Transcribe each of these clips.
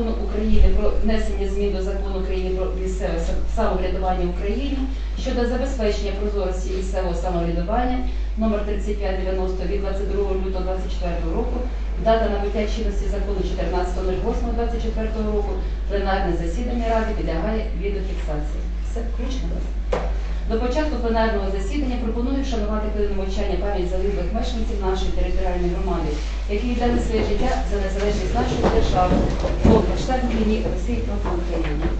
закону України про внесення змін до закону України про місцеве самоврядування в Україні щодо забезпечення прозорості місцевого самоврядування номер 3590 від 22 лютого 2024 року. Дата набуття чинності закону 14.08.24 року. Пленарне засідання Ради підлягає відеофіксації. Все включно? До початку пленарного засідання пропоную вшанувати хвилину мовчання пам'ять загиблих мешканців нашої територіальної громади, які віддали своє життя за незалежність нашої держави в штатній війні Росії проти України.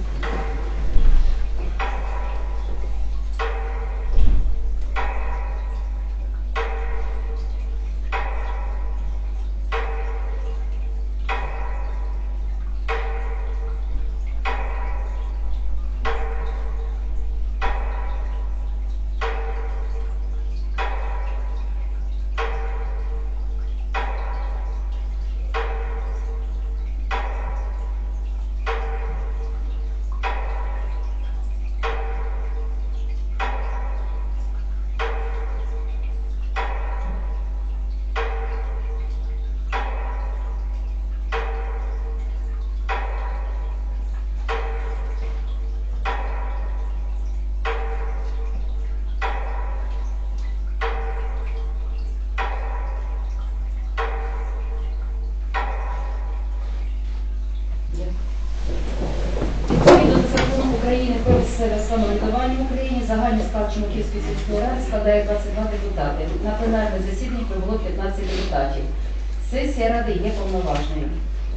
Загальний склад Чумаківської сільської ради складає 22 депутати. На пленарне засідання прибуло 15 депутатів. Сесія ради є повноважною.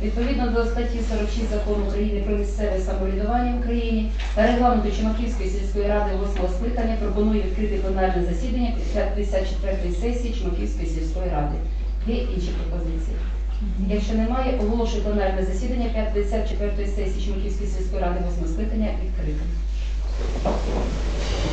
Відповідно до статті 46 закону України про місцеве самоврядування в Україні та регламенту Чумаківської сільської ради 8 скликання пропоную відкрити пленарне засідання 54-ї сесії Чумаківської сільської ради. Є інші пропозиції? Якщо немає, оголошую пленарне засідання 54-ї сесії Чмаківської сільської ради 8 скликання відкритим.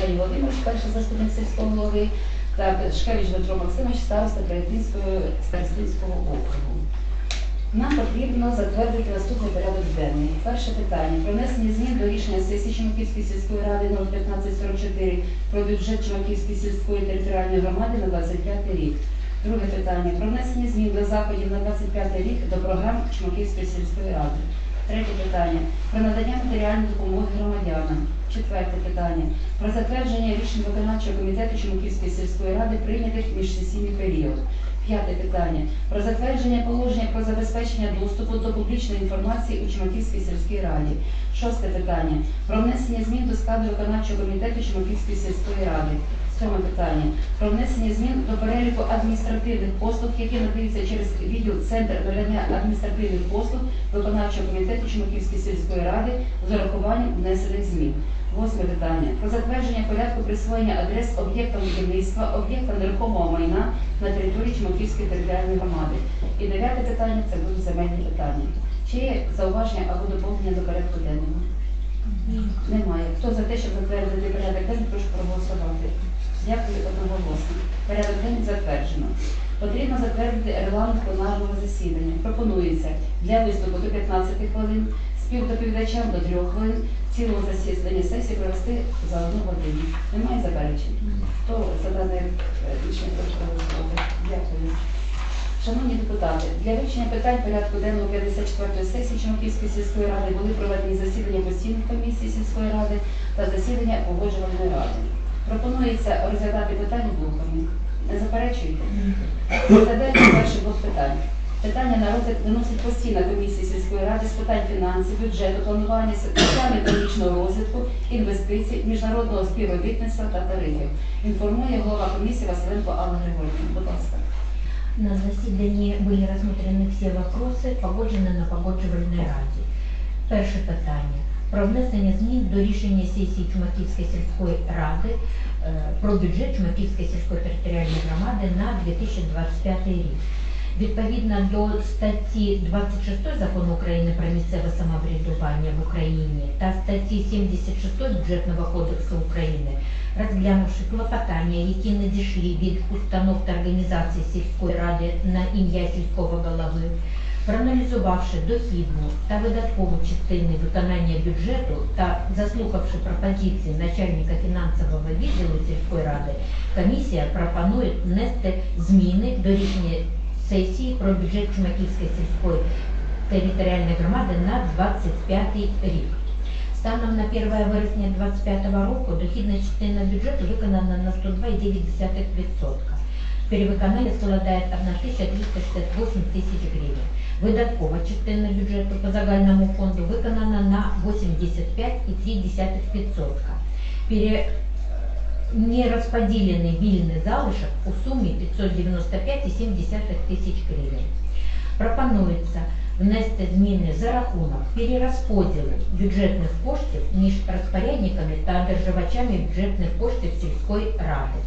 Хомяк Володимирович, перший заступник сільського голови, та Шкевич Дмитро Максимович, староста старостинського округу. Нам потрібно затвердити наступний порядок денний. Перше питання про внесення змін до рішення сесії Чумаківської сільської ради номер 1544 про бюджет Чумаківської сільської територіальної громади на 25 рік. Друге питання про внесення змін до заходів на 25 рік до програм Чумаківської сільської ради. Третє питання про надання матеріальної допомоги громадянам. Четверте питання про затвердження рішень виконавчого комітету Чумаківської сільської ради прийнятих міжсесійний період. П'яте питання про затвердження положення про забезпечення доступу до публічної інформації у Чумаківській сільській раді. Шосте питання про внесення змін до складу виконавчого комітету Чумаківської сільської ради. Сьоме питання про внесення змін до переліку адміністративних послуг, які надаються через відділ Центр надання адміністративних послуг виконавчого комітету Чумаківської сільської ради з урахуванням внесених змін. Восьме питання. Про затвердження порядку присвоєння адрес об'єктам будівництва, об'єктам нерухомого майна на території Чмаківської територіальної громади. І дев'яте питання це будуть земельні питання. Чи є зауваження або доповнення до порядку денного? Немає. Хто за те, щоб затвердити порядок денний, прошу проголосувати. Дякую одноголосно. Порядок денний затверджено. Потрібно затвердити регламент пленарного засідання. Пропонується для виступу до 15 хвилин, співдоповідачам до 3 хвилин, цілого засідання сесії провести за одну годину. Немає заперечень? Хто за дане е, рішення прошу проголосувати? Дякую. Шановні депутати, для вивчення питань порядку денного 54-ї сесії Чорноківської сільської ради були проведені засідання постійних комісій сільської ради та засідання погоджувальної ради. Пропонується розглядати питання блоками. Не заперечуєте? Розглядаємо перший блок питань. Питання на розгляд виносить постійна комісія сільської ради з питань фінансів, бюджету, планування соціально-економічного розвитку, інвестицій, міжнародного співробітництва та тарифів. Інформує голова комісії Василенко Алла Григорівна. Будь ласка. На засіданні були розглянуті всі вопроси, погоджені на погоджувальній раді. Перше питання. Про внесення змін до рішення сесії Чумаківської сільської ради е, про бюджет Чумаківської сільської територіальної громади на 2025 рік. Відповідно до статті 26 Закону України про місцеве самоврядування в Україні та статті 76 Бюджетного кодексу України, розглянувши клопотання, які надійшли від установ та організацій сільської ради на ім'я сільського голови, проаналізувавши дохідну та видаткову частини виконання бюджету та заслухавши пропозиції начальника фінансового відділу сільської ради, комісія пропонує внести зміни до рішення сесії про бюджет Чумаківської сільської територіальної громади на 25 рік. Станом на 1 вересня 2025 року дохідна частина бюджету виконана на 102,9%. Перевиконання складає 1368 тисяч гривень. Видаткова частина бюджету по загальному фонду виконана на 85,3%. Пере... Нерозподілений вільний залишок у сумі 595,7 тисяч гривень. Пропонується внести зміни за рахунок перерозподілу бюджетних коштів між розпорядниками та одержувачами бюджетних коштів сільської ради,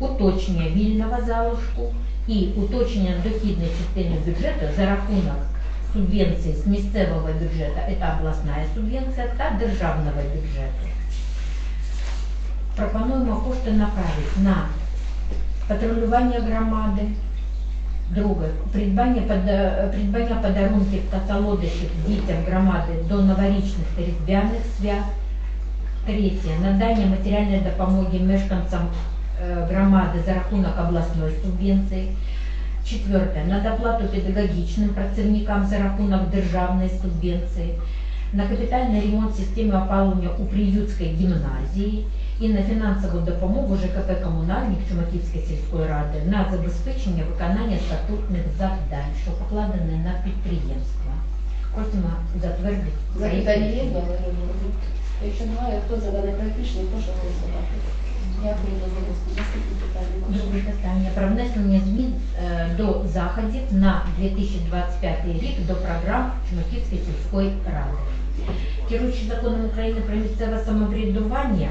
уточнення вільного залишку і уточнення дохідної частини бюджету за рахунок субвенцій з місцевого бюджету, це обласна субвенція, та державного бюджету. Пропонуємо кошти направити на патрулювання громади, Друге, придбання, пода- придбання подарунків та солодощів дітям громади до новорічних та різдвяних свят. Третє, надання матеріальної допомоги мешканцям е, громади за рахунок обласної субвенції. Четверте, на доплату педагогічним працівникам за рахунок державної субвенції, на капітальний ремонт системи опалення у Приютській гімназії І на фінансову допомогу ЖКП «Комунальник» Чумаківської сільської ради на забезпечення виконання статутних завдань, що покладені на підприємства. Просимо затвердити. Запитання є до Якщо немає, хто за дане проект рішення, прошу голосувати. Дякую за. Друге питання про внесення змін е, до заходів на 2025 рік до програм Чумаківської сільської ради. Керуючи законом України про місцеве самоврядування,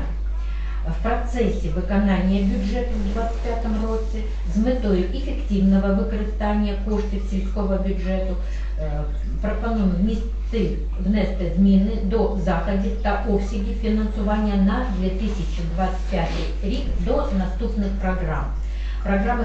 в процесі виконання бюджету в 2025 році з метою ефективного використання коштів сільського бюджету е, пропонуємо внести, внести зміни до заходів та обсягів фінансування на 2025 рік до наступних програм. Програми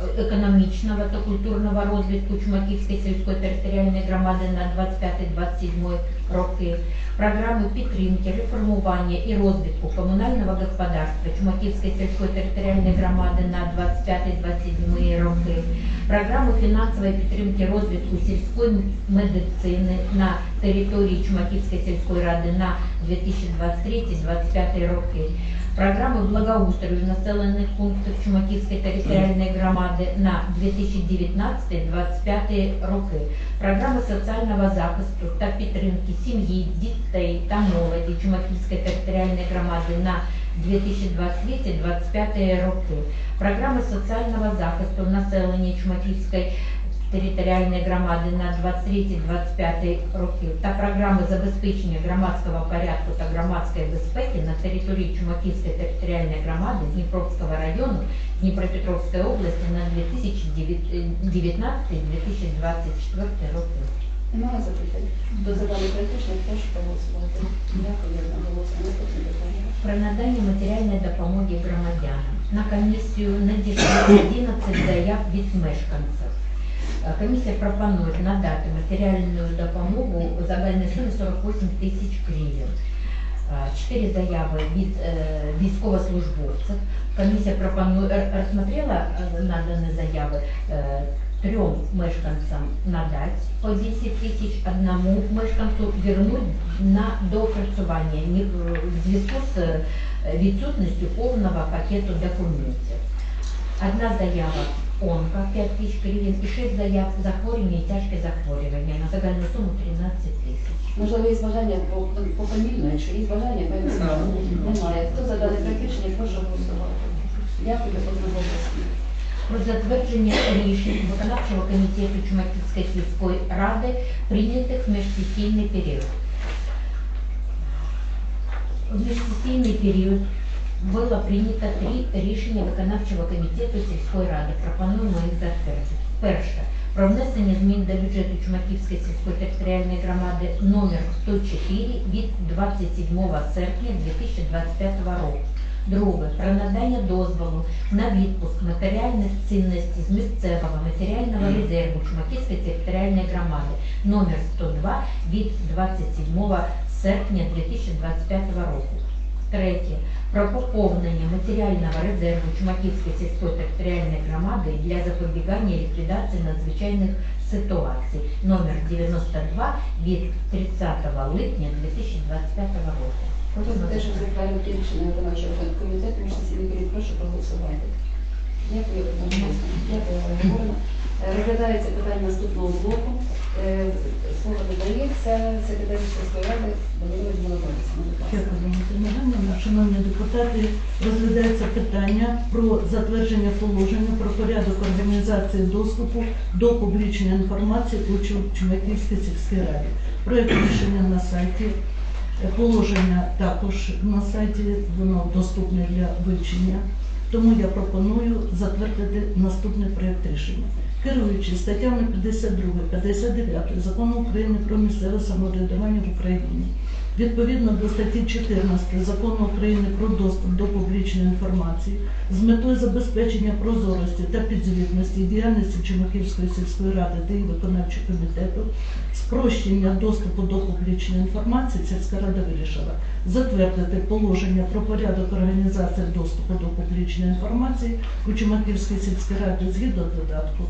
соціально-економічного та культурного розвитку Чумаківської сільської територіальної громади на 25-27 роки, програми підтримки, реформування і розвитку комунального господарства Чумаківської сільської територіальної громади на 25-27 роки, програму фінансової підтримки розвитку сільської медицини на території Чумаківської сільської ради на 2023-2025 роки, програми благоустрою населених пунктів Чумаківської територіальної громади на 2019-2025 роки, програми соціального захисту та підтримки сім'ї, дітей та молоді Чумаківської територіальної громади на 2023-2025 роки, програми соціального захисту населення Чумаківської територіальної громади на 23-25 років та програми забезпечення громадського порядку та громадської безпеки на території Чумаківської територіальної громади Дніпровського району Дніпропетровської області на 2019-2024 роки. Немає запитань? Хто за дане проект рішення, прошу проголосувати. Дякую, одноголосно. Наступне питання. Про надання матеріальної допомоги громадянам. На комісію надійшло 11 заяв від мешканців. Е, Комісія пропонує надати матеріальну допомогу у загальній сумі 48 тисяч гривень. Е, Чотири заяви від е, військовослужбовців. Комісія пропонує р- розсмотрела е, надані заяви. Е, Трьом мешканцям надати по 10 тисяч, одному мешканцю вернуть на доопрацювання ні- е, в зв'язку з е, відсутністю повного пакету документів. Одна заява онка 5 тисяч гривень і 6 заяв захворювання і тяжке захворювання на загальну суму 13 тисяч. Можливо, є бажання по- пофамільно, якщо є бажання, ми немає. Хто за дане прошу голосувати. Дякую, одноголосно. Про затвердження рішень виконавчого комітету Чумаківської сільської ради, прийнятих в міжсесійний період. В міжсесійний період було прийнято три рішення виконавчого комітету сільської ради. Пропонуємо їх затвердити. Перше. Про внесення змін до бюджету Чумаківської сільської територіальної громади номер 104 від 27 серпня 2025 року. Друге. Про надання дозволу на відпуск матеріальних цінностей з місцевого матеріального резерву Чумаківської територіальної громади номер 102 від 27 серпня 2025 року. Третє. Про поповнення матеріального резерву Чумаківської сільської територіальної громади для запобігання ліквідації надзвичайних ситуацій номер 92 від 30 липня 2025 року. Прошу за те, щоб рішення виконавчого комітету, міжсесійний період, прошу проголосувати. Дякую. Дякую, Е, Розглядається питання наступного блоку. Е, Слово надається секретарю сільської ради Данилович Молодовиця. Дякую. Шановні депутати, розглядається питання про затвердження положення про порядок організації доступу до публічної інформації у Чу- Чумаківській сільській раді. Проект рішення на сайті, е, положення також на сайті, воно доступне для вивчення. Тому я пропоную затвердити наступний проєкт рішення. Керуючи статтями 52, 59 Закону України про місцеве самоврядування в Україні, відповідно до статті 14 Закону України про доступ до публічної інформації з метою забезпечення прозорості та підзвітності діяльності Чумаківської сільської ради та її виконавчого комітету, спрощення доступу до публічної інформації сільська рада вирішила затвердити положення про порядок організації доступу до публічної інформації у Чумаківській сільській раді згідно додатку.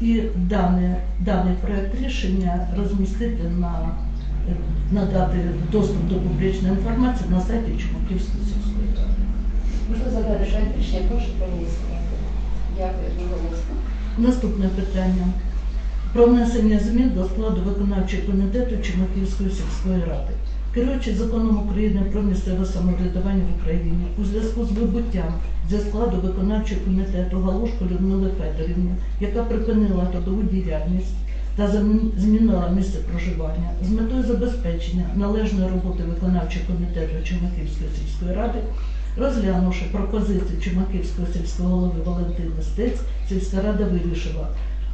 І дане, даний проект рішення розмістити на надати доступ до публічної інформації на сайті Чумаківської сільської ради. Можливо, задати рішення, прошу проголосувати. Дякую, одноголосно. Наступне питання про внесення змін до складу виконавчого комітету Чумаківської сільської ради. Керуючи законом України про місцеве самоврядування в Україні у зв'язку з вибуттям зі складу виконавчого комітету Галушко Людмили Федорівни, яка припинила трудову діяльність та змінила місце проживання з метою забезпечення належної роботи виконавчого комітету Чумаківської сільської ради, розглянувши пропозиції Чумаківського сільського голови Валентини Стець, сільська рада вирішила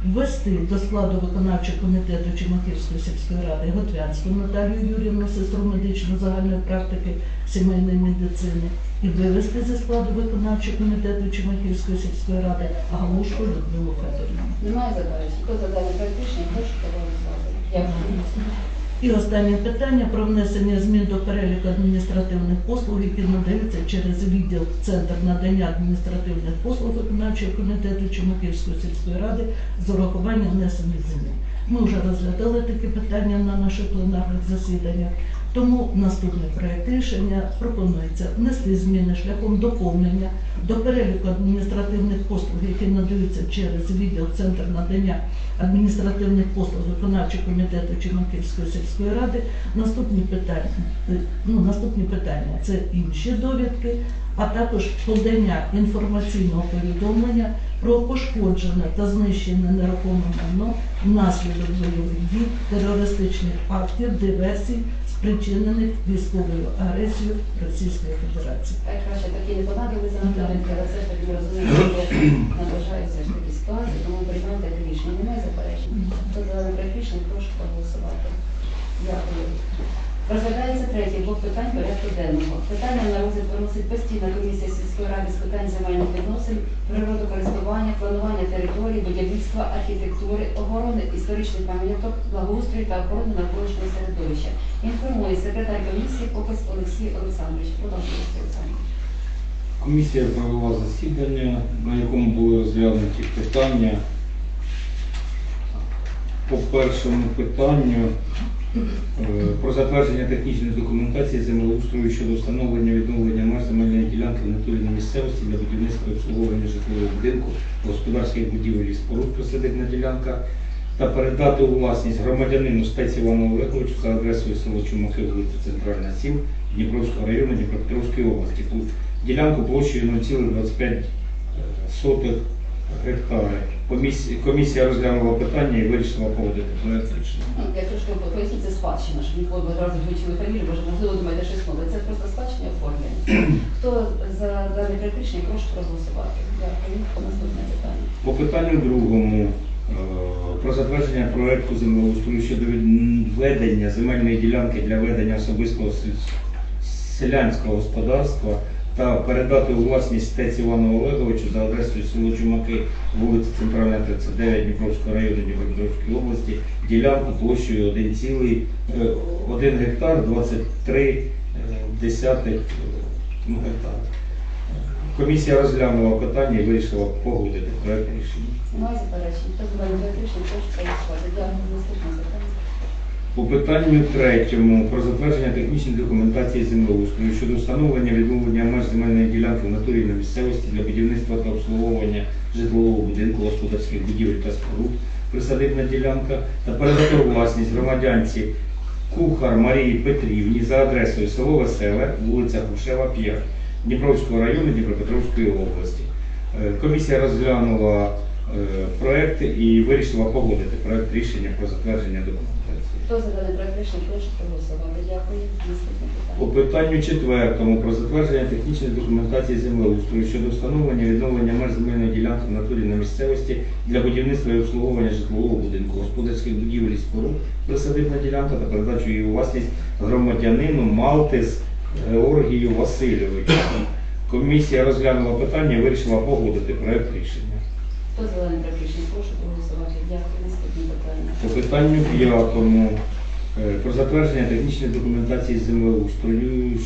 ввести до складу виконавчого комітету Чумаківської сільської ради Готвянську Наталію Юрівну, сестру медичної загальної практики сімейної медицини, і вивести зі складу виконавчого комітету Чумаківської сільської ради Галушку Людмилу Федорівну. Немає заперечень. Хто за дане проект рішення, прошу проголосувати. Дякую. І останнє питання про внесення змін до переліку адміністративних послуг, які надаються через відділ Центр надання адміністративних послуг виконавчого комітету Чумаківської сільської ради з урахуванням внесених змін. Ми вже розглядали такі питання на наших пленарних засіданнях. Тому наступний проект рішення пропонується внести зміни шляхом доповнення до переліку адміністративних послуг, які надаються через відділ Центр надання адміністративних послуг виконавчого комітету Чорноківської сільської ради. Наступні питання, ну, наступні питання це інші довідки, а також подання інформаційного повідомлення про пошкоджене та знищене нерухоме майно внаслідок бойових дій, терористичних актів, диверсій, спричинених військовою агресією Російської Федерації. Так краще такі не понадобилися на таблиці, але все ж таки ми розуміємо, що наближається ж такі ситуації, тому приймаємо таке рішення. Немає заперечень. Хто за проект рішення, прошу проголосувати. Дякую. Розглядається третій блок питань порядку денного. Питання на розгляд виносить постійна комісія сільської ради з питань земельних відносин, природокористування, планування території, будівництва, архітектури, охорони історичних пам'яток, благоустрою та охорони навколишнього середовища. Інформує секретар комісії Попис Олексій Олександрович. Продовжуйте, Олексій Олександрович. Комісія провела засідання, на якому були розглянуті питання. По першому питанню про затвердження технічної документації землеустрою щодо встановлення відновлення меж земельної ділянки в натурі місцевості для будівництва обслуговування житлового будинку, господарських будівель і споруд присадибна ділянка та передати у власність громадянину спеці Івану Олеговичу за адресою село Чумаки, вулиця Центральна 7, Дніпровського району Дніпропетровської області. Тут Ділянку площею 0,25 сотих гектари. Комісія, комісія розглянула питання і вирішила погодити проект рішення. Я трошки поясню, це спадщина, щоб ніколи одразу звучили фамілію, бо можливо думаєте щось нове. Це просто спадщина оформлення. Хто за дане проект рішення, прошу проголосувати. Дякую. Наступне питання. По питанню другому е, про затвердження проекту землеустрою щодо відведення земельної ділянки для ведення особистого селянського господарства та передати у власність стець Івану Олеговичу за адресою село Чумаки, вулиця Центральна 39 Дніпровського району Дніпропетровської області, ділянку площею 1, цілий, е, 1 гектар 23 е, десятих е, ну. Комісія розглянула питання і вирішила погодити проект рішення. Немає заперечень. Хто за рішення, прошу проголосувати. Дякую. Наступне питання. По питанню третьому про затвердження технічної документації землеустрою щодо встановлення відновлення меж земельної ділянки в натурі на місцевості для будівництва та обслуговування житлового будинку, господарських будівель та споруд, присадибна ділянка та передати у власність громадянці Кухар Марії Петрівні за адресою село Веселе, вулиця Грушева, 5, Дніпровського району Дніпропетровської області. Е, Комісія розглянула е, проект і вирішила погодити проект рішення про затвердження документації. Хто за рішення, прошу проголосувати. Дякую. По питанню четвертому про затвердження технічної документації землеустрою щодо встановлення відновлення меж земельної ділянки в натурі на місцевості для будівництва і обслуговування житлового будинку, господарських будівель і споруд, присадибна ділянка та передачу її у власність громадянину Малтис Георгію Васильовичу. Комісія розглянула питання і вирішила погодити проект рішення. Хто за дане проект рішення, прошу проголосувати. Дякую. Наступне питання. По питанню п'ятому е, про затвердження технічної документації землеустрою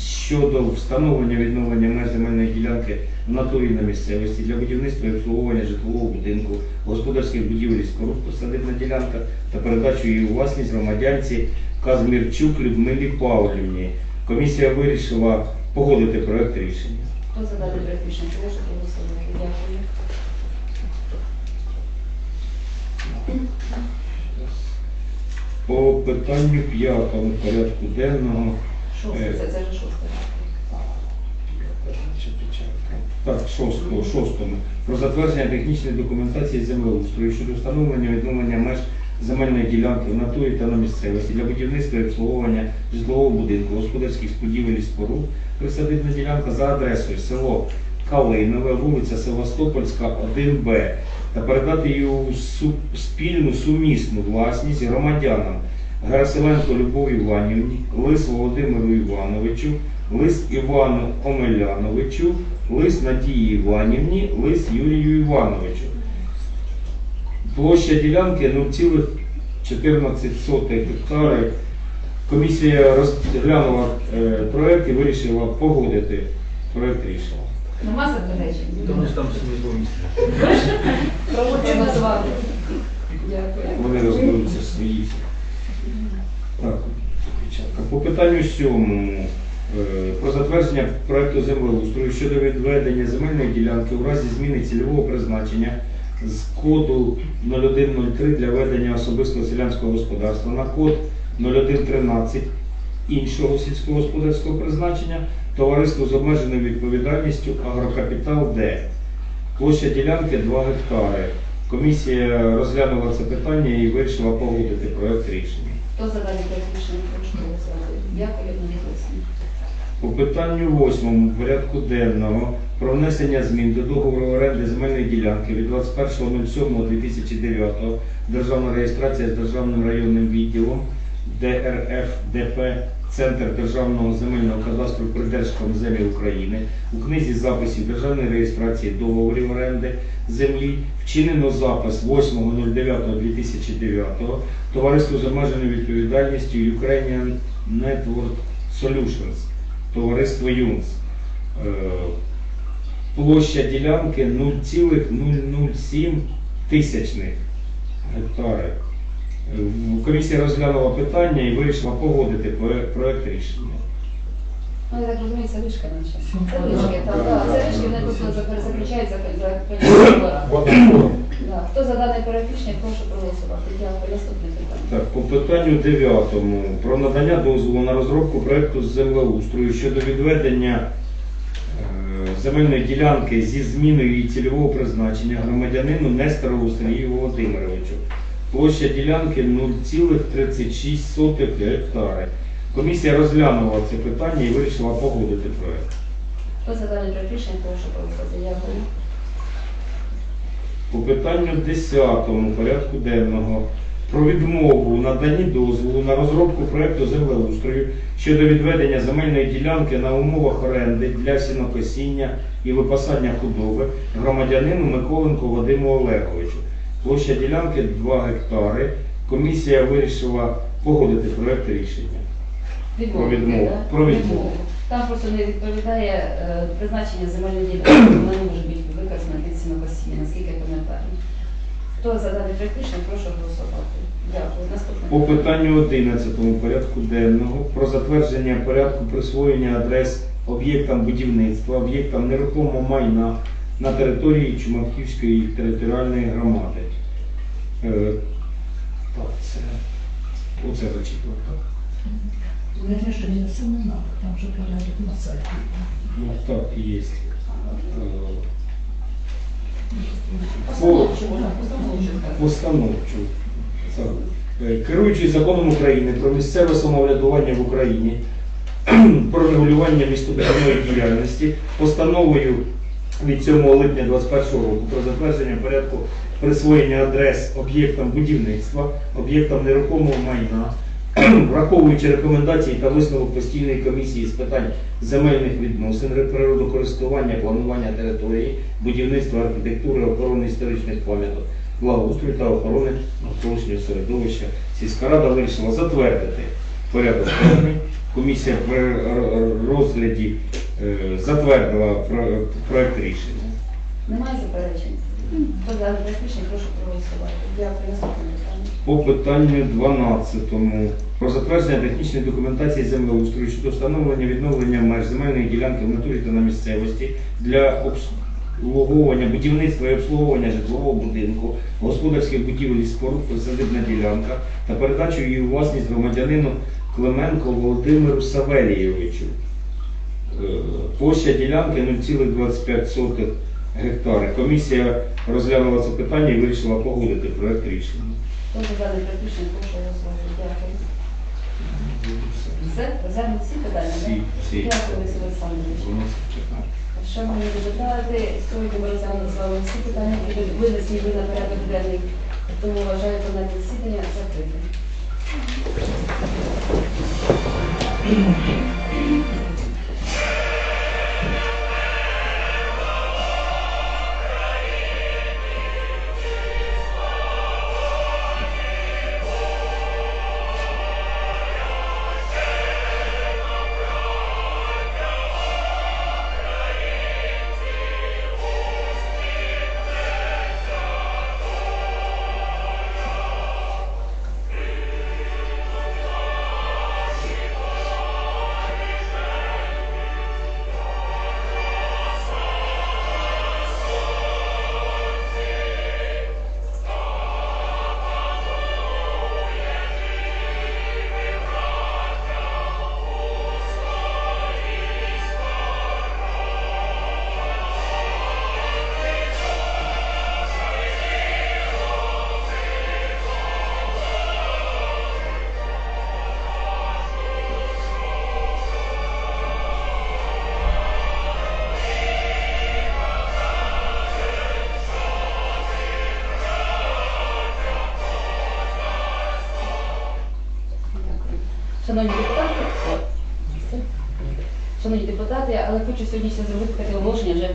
щодо встановлення відновлення меж земельної ділянки в натурі на місцевості для будівництва і обслуговування житлового будинку, господарських будівель і споруд посадибна ділянка та передачу її у власність громадянці Казмірчук Людмилі Павлівні. Комісія вирішила погодити проект рішення. Хто за дане проект рішення, прошу проголосувати. Дякую. По питанню п'ятому порядку денного Шосте, це, це вже шосте. Так, шостого, шостому. Про затвердження технічної документації землеустрою щодо встановлення відновлення меж земельної ділянки в натурі та на місцевості для будівництва і обслуговування житлового будинку, господарських будівель і споруд, присадибна ділянка за адресою село Калинове, вулиця Севастопольська, 1Б, та передати її у спільну сумісну власність громадянам Герасименко Любові Іванівні, Лис Володимиру Івановичу, Лис Івану Омеляновичу, Лис Надії Іванівні, Лис Юрію Івановичу. Площа ділянки 0,14 гектари. Комісія розглянула е, проект і вирішила погодити проект рішення. Нема заперечень? Тому що там. Проголосувати. Дякую. Вони розберуться свої. Так. По питанню сьомому е, про затвердження проекту землеустрою щодо відведення земельної ділянки у разі зміни цільового призначення з коду 0103 для ведення особистого селянського господарства на код 0113 іншого сільськогосподарського призначення товариству з обмеженою відповідальністю Агрокапітал Д. Площа ділянки 2 гектари. Комісія розглянула це питання і вирішила погодити проект рішення. Хто за даний проект рішення прошу голосувати? Дякую, одноголосно. По питанню восьмому порядку денного про внесення змін до договору оренди земельної ділянки від 21.07.2009 державна реєстрація з державним районним відділом ДРФ ДП Центр Державного земельного кадастру Придержкомземі України у книзі записів державної реєстрації договорів оренди землі вчинено запис 8.09.2009 товариству з обмеженою відповідальністю Ukrainian Network Solutions товариство ЮНС. Е, Площа ділянки 0,007 тисячних гектари. Е, Комісія розглянула питання і вирішила погодити проект, проект рішення. Ну, я так розумію, це вишка наче. Це вишки, так, так. Це вишки, вони просто заключають за за Хто за даний проект рішення, прошу проголосувати. Дякую. Наступне питання. Так, по питанню дев'ятому про надання дозволу на розробку проекту з землеустрою щодо відведення е, земельної ділянки зі зміною її цільового призначення громадянину Несторову Сергію Володимировичу. Площа ділянки 0,36 гектари. Комісія розглянула це питання і вирішила погодити проект. Хто за даний проект рішення, прошу проголосувати. Дякую. По питанню 10 порядку денного про відмову у наданні дозволу на розробку проекту землеустрою щодо відведення земельної ділянки на умовах оренди для сінокосіння і випасання худоби громадянину Миколенку Вадиму Олеговичу. Площа ділянки 2 гектари. Комісія вирішила погодити проект рішення. Про відмову. да? Про відмову. Там просто не відповідає е, призначення земельної ділянки, вона не може бути використана під сінокосіння, наскільки я пам'ятаю. Хто за даний рішення, прошу голосувати. Дякую. Наступне. По питанню 11 порядку денного про затвердження порядку присвоєння адрес об'єктам будівництва, об'єктам нерухомого майна на території Чумаківської територіальної громади. Е, так, це оце зачитувати. так? Це не надо, там же порядок на сайті. Ну так, є. Е, Постановчу, можна постановчу. Е, Керуючись законом України про місцеве самоврядування в Україні, про регулювання містобудівної діяльності, постановою від 7 липня 2021 року про затвердження порядку присвоєння адрес об'єктам будівництва, об'єктам нерухомого майна, враховуючи рекомендації та висновок постійної комісії з питань земельних відносин, природокористування, планування території, будівництва, архітектури, охорони історичних пам'яток, благоустрою та охорони навколишнього середовища. Сільська рада вирішила затвердити порядок. Комісія при розгляді затвердила про- проект рішення. Немає заперечень? Хто за даний рішення, прошу проголосувати. Дякую. Наступне питання. По питанню 12 про затвердження технічної документації землеустрою щодо встановлення відновлення меж земельної ділянки в натурі та на місцевості для обслуговування будівництва і обслуговування житлового будинку, господарських будівель і споруд присадибна ділянка та передачу її у власність громадянину Клименко Володимиру Савелійовичу. Площа ділянки 0,25 гектари. Комісія розглянула це питання і вирішила погодити проект рішення. Хто за проект прошу голосувати. Дякую. Все? Розглянемо всі питання? Всі, да? всі. Дякую, Олексій Олександрович. Шановні депутати, сьогодні ми розглянули з вами всі питання, які винесені ви на порядок денний. Тому вважаю пленарне засідання закритим. Шановні депутати, Шановні депутати, але хочу сьогодні ще зробити таке оголошення, вже.